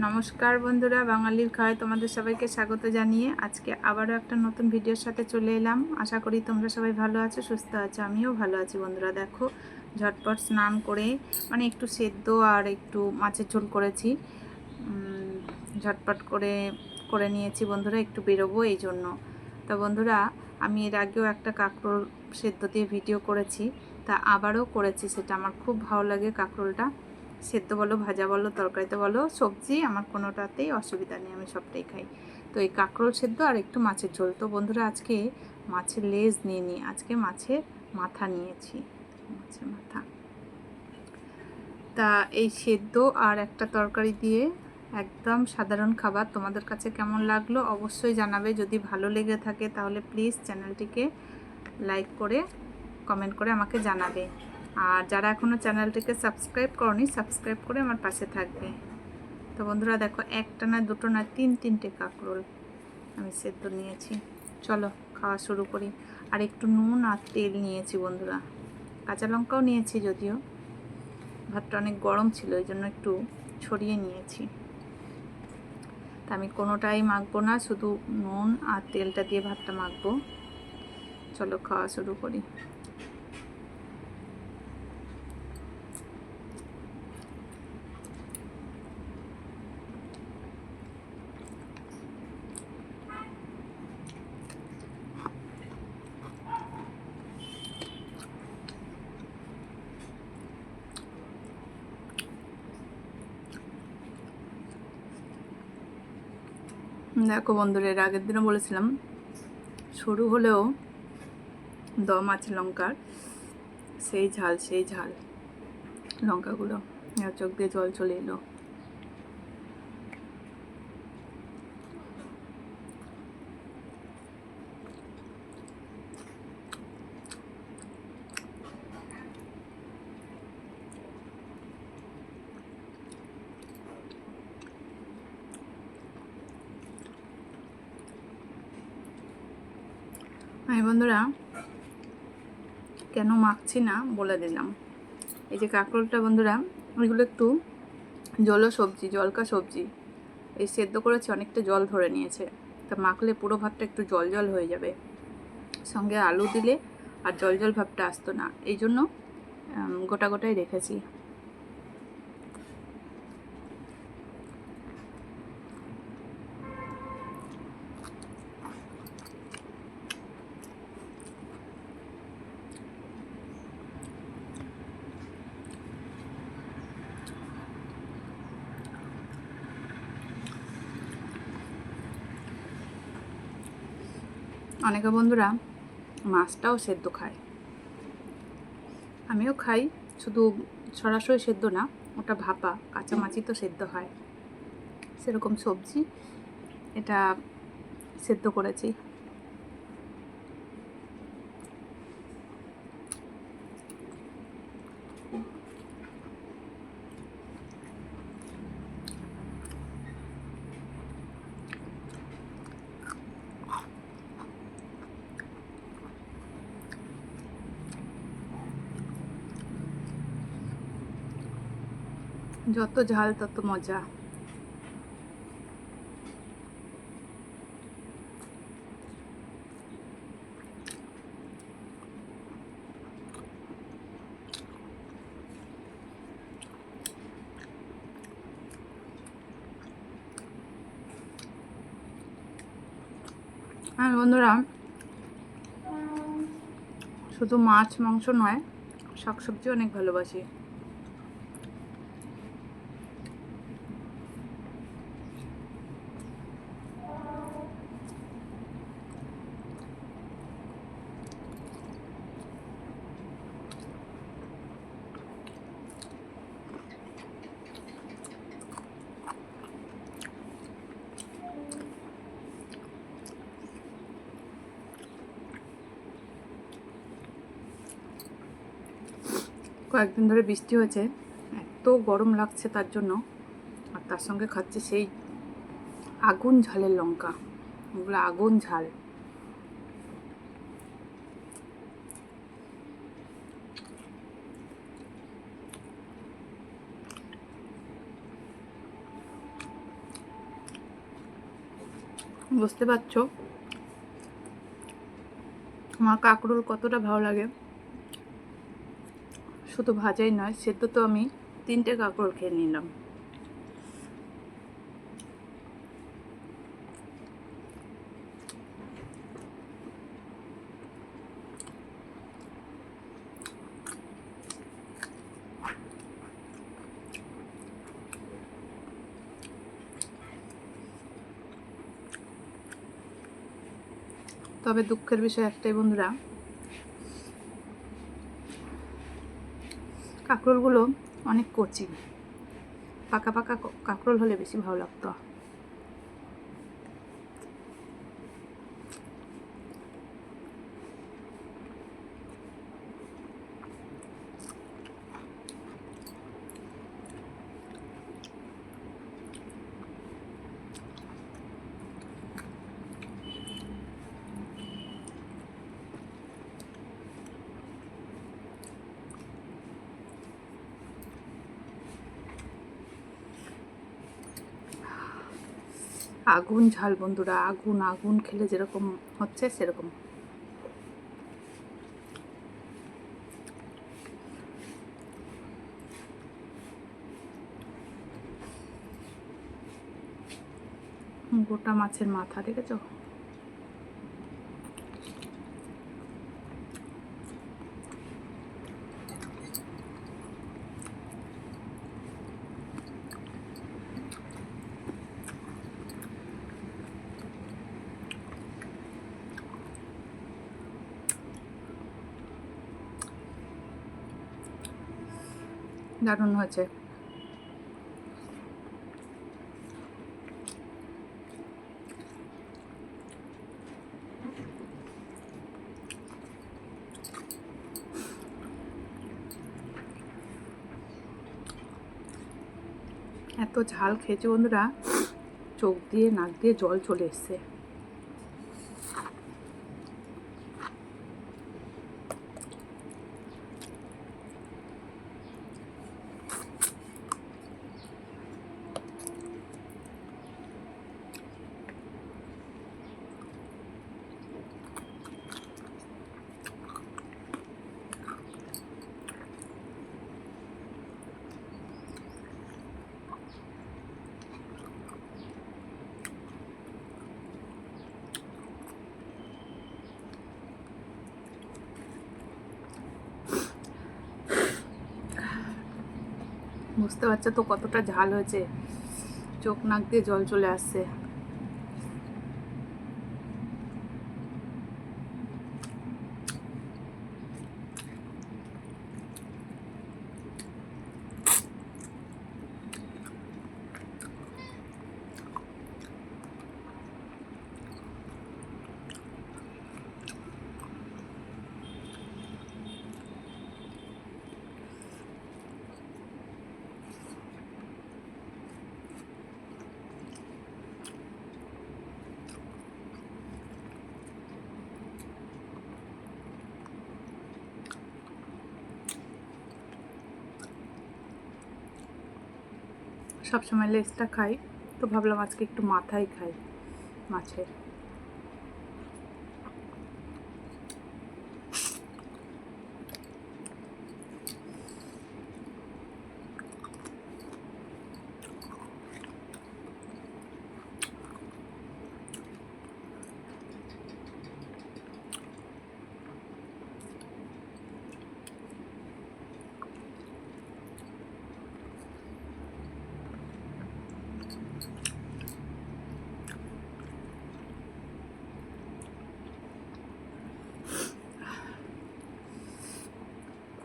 নমস্কার বন্ধুরা, বাঙালির খায় তোমাদের সবাইকে স্বাগত জানিয়ে আজকে আবারও একটা নতুন ভিডিওর সাথে চলে এলাম। আশা করি তোমরা সবাই ভালো আছো, সুস্থ আছো, আমিও ভালো আছি বন্ধুরা। দেখো, ঝটপট স্নান করে মানে একটু সেদ্ধ আর একটু মাছের ঝোল করেছি। ঝটপট করে করে নিয়েছি বন্ধুরা, একটু বেরোবো এই জন্য। তা বন্ধুরা, আমি এর আগেও একটা কাঁকরোল সেদ্ধ দিয়ে ভিডিও করেছি, তা আবারও করেছি, সেটা আমার খুব ভালো লাগে কাঁকরোলটা। সেদ্ধ বলো, ভাজা বলো, তরকারিতে বলো, সবজি, আমার কোনোটাতেই অসুবিধা নেই, আমি সবটাই খাই। তো এই কাঁকরোল সেদ্ধ আর একটু মাছের ঝোল। তো বন্ধুরা, আজকে মাছের লেজ নিয়ে নিই আজকে মাছের মাথা নিয়েছি। মাছের মাথা। তা এই সেদ্ধ আর একটা তরকারি দিয়ে একদম সাধারণ খাবার। তোমাদের কাছে কেমন লাগল অবশ্যই জানাবে। যদি ভালো লেগে থাকে তাহলে প্লিজ চ্যানেলটিকে লাইক করে, কমেন্ট করে আমাকে জানাবে। আর যারা এখনও চ্যানেলটিকে সাবস্ক্রাইব করনি, সাবস্ক্রাইব করে আমার পাশে থাকবে। তো বন্ধুরা, দেখো, একটা না দুটো না তিন তিনটে কাঁকরোল আমি সেদ্ধ নিয়েছি। চলো, খাওয়া শুরু করি। আর একটু নুন আর তেল নিয়েছি বন্ধুরা। কাঁচা লঙ্কাও নিয়েছি যদিও। ভাতটা অনেক গরম ছিল, ওই জন্য একটু ছড়িয়ে নিয়েছি। তা আমি কোনোটাই মাখবো না, শুধু নুন আর তেলটা দিয়ে ভাতটা মাখবো। চলো, খাওয়া শুরু করি। দেখো বন্ধুরা, এর আগের দিনও বলেছিলাম, সরু হলেও দম আছে লঙ্কার, সেই ঝাল সেই ঝাল লঙ্কাগুলো। চোখ দিয়ে জল চলে এলো। আমি বন্ধুরা, কেন মাখছি না বলে দিলাম। এই যে কাঁকরোলটা বন্ধুরা, ওইগুলো একটু জলও সবজি, জলকা সবজি, এই সেদ্ধ করেছে, অনেকটা জল ধরে নিয়েছে। তা মাখলে পুরো ভাতটা একটু জল জল হয়ে যাবে। সঙ্গে আলু দিলে আর জল জল ভাবটা আসতো না। এই জন্য গোটা গোটাই রেখেছি। অনেকে বন্ধুরা মাছটাও সেদ্ধ খায়। আমিও খাই, শুধু সরাসরি সেদ্ধ না, ওটা ভাপা কাঁচা মাছই তো সেদ্ধ হয়। সেরকম সবজি এটা সেদ্ধ করেছি। যত ঝাল তত মজা। হ্যাঁ বন্ধুরা শুধু মাছ মাংস নয় শাকসবজি অনেক ভালোবাসি। কয়েকদিন ধরে বৃষ্টি হয়েছে, এত গরম লাগছে তার জন্য। আর তার সঙ্গে খাচ্ছে সেই আগুন ঝালের লঙ্কা, ওগুলো আগুন ঝাল। বুঝতে পারছ? আমার কাঁকরোল কতটা ভালো লাগে? শুধু ভাজাই নয়, সেদ্ধ তো আমি তিনটে কাঁকরোল খেয়ে নিলাম। তবে দুঃখের বিষয় একটাই, বন্ধুরা কাঁকরোলগুলো অনেক কচি। পাকা পাকা কাঁকরোল হলে বেশি ভালো লাগতো। আগুন ঝাল বন্ধুরা আগুন আগুন খেলে যেরকম হচ্ছে সেরকম। গোটা মাছের মাথা দেখেছ? দারুণ হয়েছে। এত ঝাল খেয়েছে বন্ধুরা চোখ দিয়ে নাক দিয়ে জল চলে এসছে। বুঝতে পারছ তো কতটা ঝাল হয়েছে। চোখ নাক দিয়ে জল চলে আসছে। সবসময় লেজটা খাই। তো ভাবলাম আজকে একটু মাথায় খাই মাছের।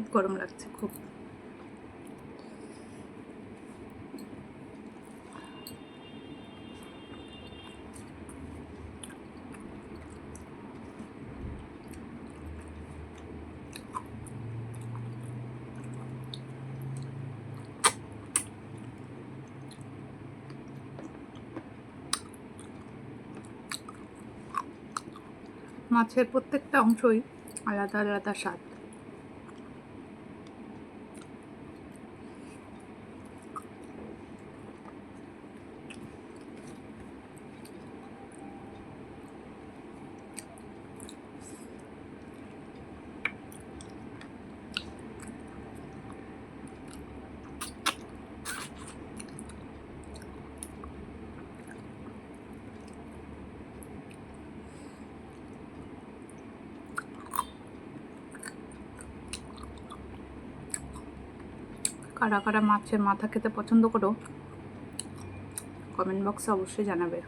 খুব গরম লাগছে খুব। মাছের প্রত্যেকটা অংশই আলাদা আলাদা স্বাদ। কারা কারা মাছের মাথা খেতে পছন্দ করো কমেন্ট বক্সে অবশ্যই জানাবে।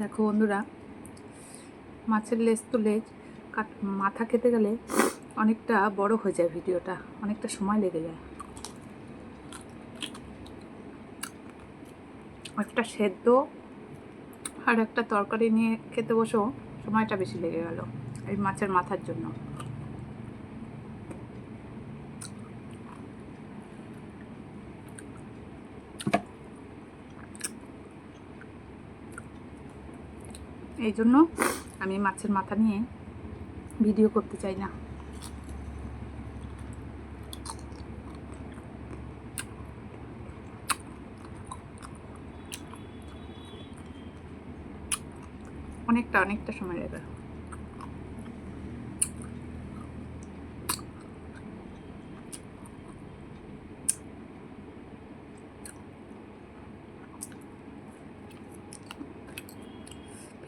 দেখো বন্ধুরা, মাছের লেজ তো লেজ, কাট, মাথা খেতে গেলে অনেকটা বড় হয়ে যায় ভিডিওটা, অনেকটা সময় লেগে যায়। একটা সেদ্ধ আর একটা তরকারি নিয়ে খেতে বসেও সময়টা বেশি লেগে গেল এই মাছের মাথার জন্য। এই জন্য আমি মাছের মাথা নিয়ে ভিডিও করতে চাই না। অনেকটা অনেকটা সময় লাগবে।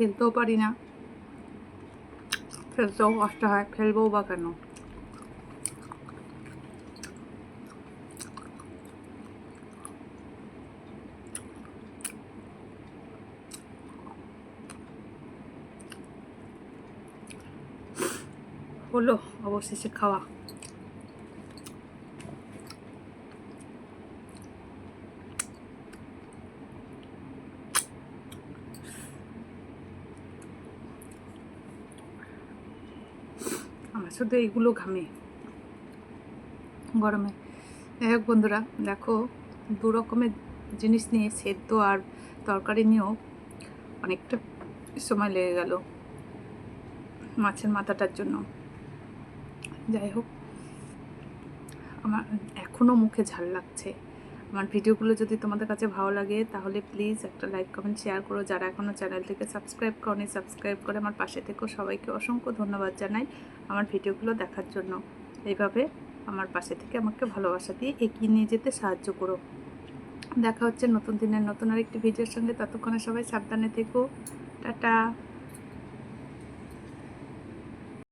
ফেলতেও পারি না। ফেলতেও কষ্ট হয় ফেলব বা কেন? হলো অবশেষে খাওয়া আমার শুধু এইগুলো ঘামে। গরমে। যাই হোক বন্ধুরা, দেখো, দু রকমের জিনিস নিয়ে সেদ্ধ আর তরকারি নিয়েও অনেকটা সময় লেগে গেল মাছের মাথাটার জন্য। যাই হোক, আমার এখনও মুখে ঝাল লাগছে। আমার ভিডিওগুলো যদি তোমাদের কাছে ভালো লাগে, তাহলে প্লিজ একটা লাইক কমেন্ট শেয়ার করো। যারা এখনও চ্যানেলটিকে সাবস্ক্রাইব করনি সাবস্ক্রাইব করে আমার পাশে থেকেও সবাইকে অসংখ্য ধন্যবাদ জানাই আমার ভিডিওগুলো দেখার জন্য। এইভাবে আমার পাশে থেকে আমাকে ভালোবাসা দিয়ে এগিয়ে নিয়ে যেতে সাহায্য করো। দেখা হচ্ছে নতুন দিনের নতুন আরেকটি ভিডিওর সঙ্গে। ততক্ষণে সবাই সাবধানে থেকো। টাটা।